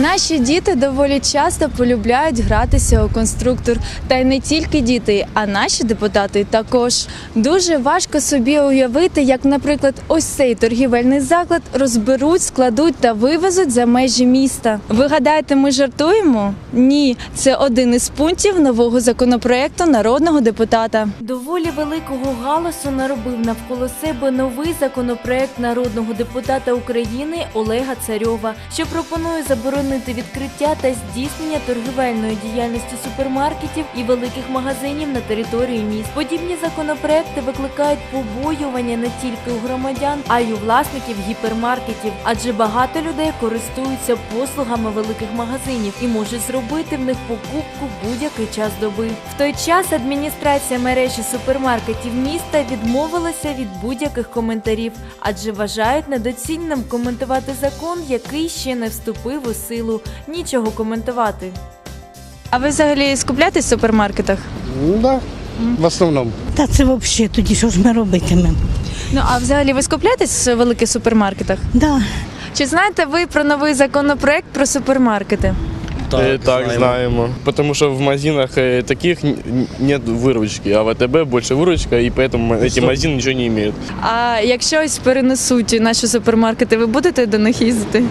Наші діти доволі часто полюбляють гратися у конструктор. Та й не тільки діти, а наші депутати також. Дуже важко собі уявити, як, наприклад, ось цей торгівельний заклад розберуть, складуть та вивезуть за межі міста. Ви гадаєте, ми жартуємо? Ні, це один із пунктів нового законопроекту народного депутата. Доволі великого галасу наробив навколо себе новий законопроект народного депутата України Олега Царьова, що пропонує заборонити відкриття та здійснення торгівельної діяльності супермаркетів і великих магазинів на території міст. Подібні законопроекти викликають побоювання не тільки у громадян, а й у власників гіпермаркетів, адже багато людей користуються послугами великих магазинів і можуть зробити в них покупку будь-який час доби. В той час адміністрація мережі супермаркетів міста відмовилася від будь-яких коментарів, адже вважають недоцільним коментувати закон, який ще не вступив у силу Нічого коментувати. А ви взагалі скупляєтесь в супермаркетах? Ну да, в основному. Та це взагалі тоді що ж ми робитимемо? Ну а взагалі ви скупляєтесь в великих супермаркетах? Да. Чи знаєте ви про новий законопроект про супермаркети? Так, так знаємо. Потому что в магазинах э, таких н- нет выручки, а в АТБ больше выручка, и поэтому эти магазины ничего не имеют. А якщо ось перенесуть наші супермаркети, ви будете до них їздити?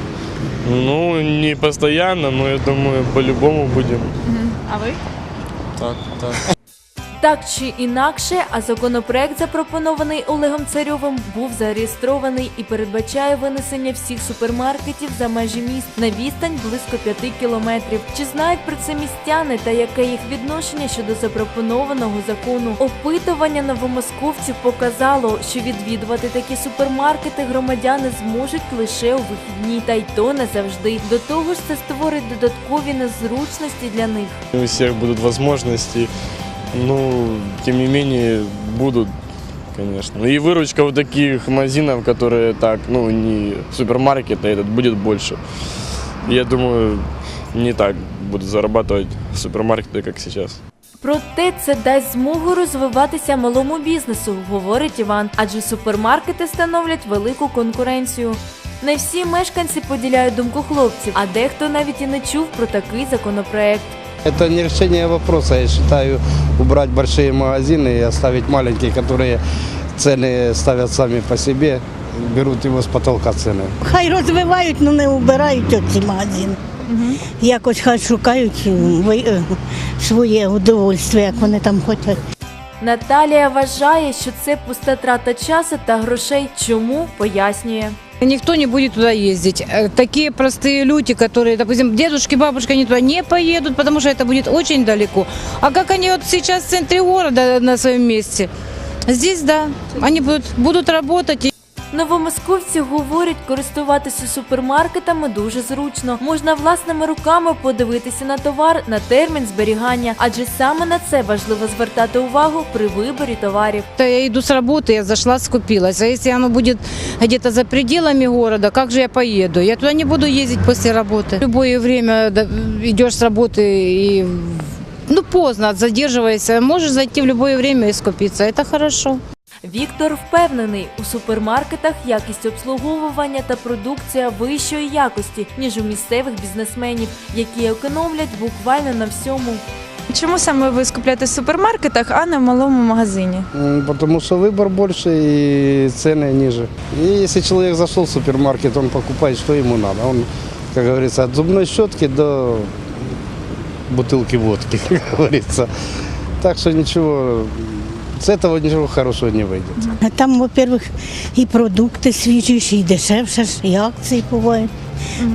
Ну, не постоянно, но я думаю, по-любому будем. А ви? Так, так. Так чи інакше, а законопроект, запропонований Олегом Царьовим, був зареєстрований і передбачає винесення всіх супермаркетів за межі міст на відстань близько 5 кілометрів. Чи знають про це містяни та яке їх відношення щодо запропонованого закону? Опитування новомосковців показало, що відвідувати такі супермаркети громадяни зможуть лише у вихідні, та й то не завжди. До того ж, це створить додаткові незручності для них. У всех будут возможности, ну, тем не менее, будут, конечно. И выручка у таких магазинов, которые так, ну, не супермаркеты, этот будет больше. Я думаю, не так будут зарабатывать супермаркеты, как сейчас. Проте це дасть змогу розвиватися малому бізнесу, говорить Іван, адже супермаркети становлять велику конкуренцію. Не всі мешканці поділяють думку хлопців, а дехто навіть і не чув про такий законопроект. Это не решение вопроса, я считаю, убрать большие магазины и оставить маленькие, которые цены ставят сами по себе, берут его с потолка цены. Хай розвивають, але не убирають оці магазини. Якось хай шукають е, ви- е, своє удовольствие, як вони там хочуть. Наталія вважає, що це пуста трата часу та грошей. Чому пояснює. Никто не будет туда ездить. Э, Такие простые люди, которые, допустим, дедушки, бабушки, они туда не поедут, потому что это будет очень далеко. А как они вот сейчас в центре города на своем месте, здесь, да, они будут, будут работать. и Новомосковці говорять, користуватися супермаркетами дуже зручно. Можна власними руками подивитися на товар на термін зберігання, адже саме на це важливо звертати увагу при виборі товарів. Это я иду с работы, я зашла, скупилась. А если оно будет где-то за пределами города, как же я поеду? Я туда не буду ездить после работы. В любое время да, идешь с работы и ну, поздно, задерживаясь, можешь зайти в любое время и скупиться. Это хорошо. Віктор впевнений, у супермаркетах якість обслуговування та продукція вищої якості, ніж у місцевих бізнесменів, які економлять буквально на всьому. Чому саме ви скупляєте в супермаркетах, а не в малому магазині? М, Потому что выбор больше и цены ниже. И если человек зашел в супермаркет, он покупает, что ему надо. Он, как говорится, от зубной щетки до бутылки водки, как говорится. Так что ничего, с этого ничего хорошего не выйдет. А Там, во-первых, і продукти свіжіші, і дешевше, ж, і акції бувають.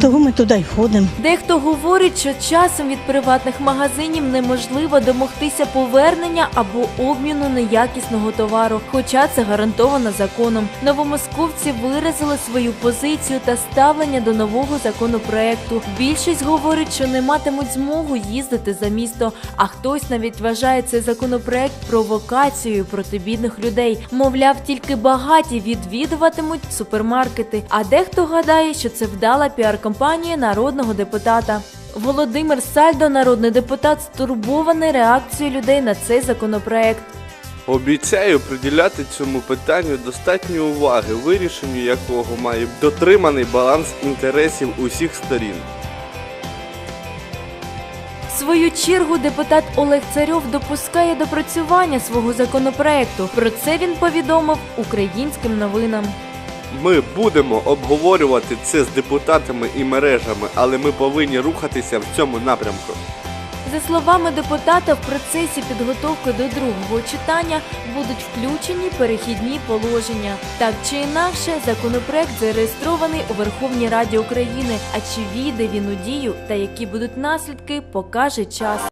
Того ми туди й ходимо. Дехто говорить, що часом від приватних магазинів неможливо домогтися повернення або обміну неякісного товару, хоча це гарантовано законом. Новомосковці виразили свою позицію та ставлення до нового законопроекту. Більшість говорить, що не матимуть змогу їздити за місто. А хтось навіть вважає цей законопроект провокацією проти бідних людей. Мовляв, тільки багаті відвідуватимуть супермаркети. А дехто гадає, що це вдала піар-кампанія народного депутата. Володимир Сальдо, народний депутат, стурбований реакцією людей на цей законопроект. Обіцяю приділяти цьому питанню достатньо уваги, вирішенню якого має дотриманий баланс інтересів усіх сторін. В свою чергу депутат Олег Царьов допускає допрацювання свого законопроекту. Про це він повідомив українським новинам. Ми будемо обговорювати це з депутатами і мережами, але ми повинні рухатися в цьому напрямку. За словами депутата, в процесі підготовки до другого читання будуть включені перехідні положення. Так чи інакше, законопроект зареєстрований у Верховній Раді України. А чи війде він у дію та які будуть наслідки, покаже час.